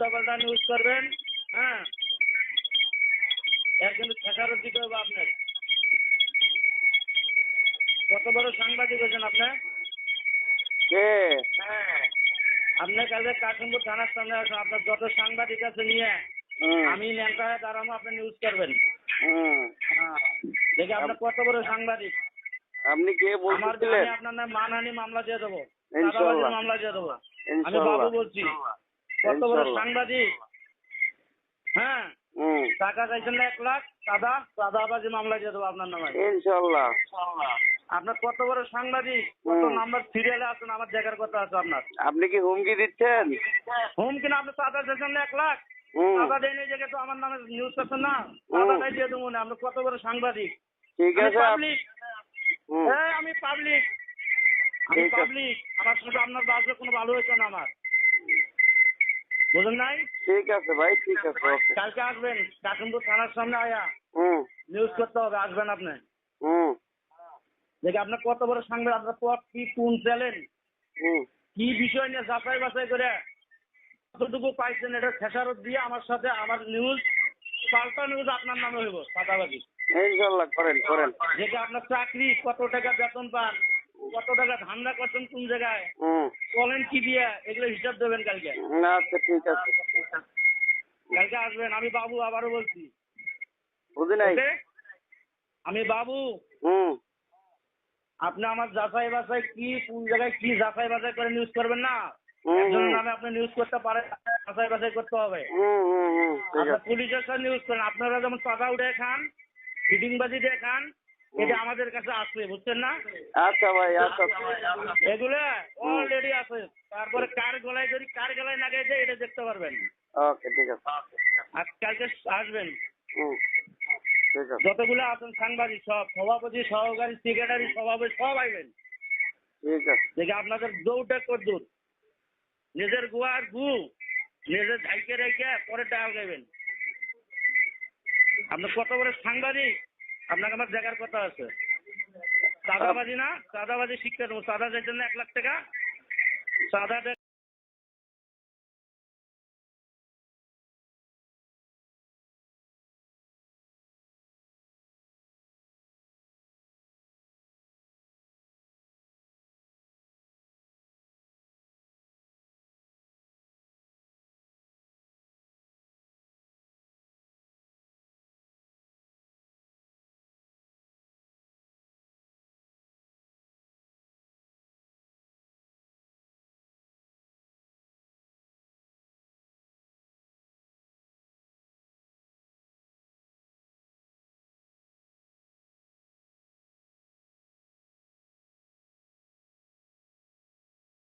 উল্টাপাল্টা নিউজ করবেন হ্যাঁ? এর কিন্তু খেসারত দিতে হবে আপনার কত বড় সাংবাদিক হয়েছেন আপনার কে? হ্যাঁ। আপনার কাছে কাশিমপুর থানার সামনে আসুন আপনার যত সাংবাদিক আছে নিয়ে আমি ল্যাংটা হয়ে দাঁড়াবো আপনি নিউজ করবেন। হ্যাঁ। দেখি আপনার কত বড় সাংবাদিক। আপনি কে আমার আপনার নামে মানহানি মামলা দিয়ে দেবো। মামলা দিয়ে দেবো। আমি বাবু বলছি। কত বড় সাংবাদিক? হ্যাঁ। টাকা চাইছেন না এক লাখ সাদা সাদাবাজি মামলা দিয়ে দেবো আপনার নামে। ইনশাল্লাহ। আপনার কত বড় সাংবাদিক? কত। নাম্বার সিরিয়ালে আছেন আমার দেখার কথা আছে আপনার। আপনি কি হুমকি দিচ্ছেন? হোম কিনা আপনি চাঁদা চাইছেন না এক লাখ? চাঁদা দেয় এই জায়গায় তো আমার নামে নিউজ করছেন না। চাঁদাটাই দিয়ে দেবো না আপনি কত বড় সাংবাদিক? ঠিক আছে পাবলিক হ্যাঁ আমি পাবলিক আমি পাবলিক আমার সাথে আপনার বাসে কোনো ভালো হয়েছে না আমার? বুঝলেন নাই? ঠিক আছে ভাই ঠিক আছে কালকে আসবেন থানার সামনে আয়া। হুম। নিউজ করতে হবে আসবেন আপনি। হুম। দেখি আপনার কত বড় সাংবাদিক আপনার পথ কি কোন চ্যালেন কি বিষয় নিয়ে যাচাই বাছাই করে কতটুকু পাইছেন এটা খেসারত দিয়ে আমার সাথে আমার নিউজ পাল্টা নিউজ আপনার নামে হইব ইনশাল্লাহ করেন করেন। যেটা আপনার চাকরি কত টাকা বেতন পান কত টাকা ধান্দা করছেন কোন জায়গায়? বলেন কি দিয়ে এগুলো হিসাব দেবেন কালকে। আচ্ছা ঠিক আছে। কালকে আসবেন আমি বাবু আবারও বলছি। বুঝি নাই? আমি বাবু হুম। আপনি আমার যাচাই বাছাই কি কোন জায়গায় কি যাচাই বাছাই করে নিউজ করবেন না? একজনের নামে আপনি নিউজ করতে পারেন যাচাই বাছাই করতে হবে। পুলিশের সাথে নিউজ করেন। আপনারা যেমন টাকা উঠে খান ফিটিংবাজি দিয়ে খান এটা আমাদের কাছে আসবে বুঝছেন না? আচ্ছা ভাই আচ্ছা। এগুলো অলরেডি আছে। তারপরে কার গলায় যদি কার গলায় না গেছে এটা দেখতে পারবেন। ওকে ঠিক আছে। আর কালকে আসবেন। যতগুলো আছেন সাংবাদিক সব সভাপতি সহকারী সেক্রেটারি সভাপতি সব আইবেন। ঠিক আছে। দেখে আপনাদের দৌড়টা করদুর নিজের গুয়ার গু নিজের ঝাইকে রেখে পরে টাকা গাইবেন আপনার কত বড় সাংবাদিক? আপনাকে আমার দেখার কথা আছে। চাঁদাবাজি না, চাঁদাবাজি শিখতে দেবো চাঁদা চাইছেন জন্য এক লাখ টাকা সাদা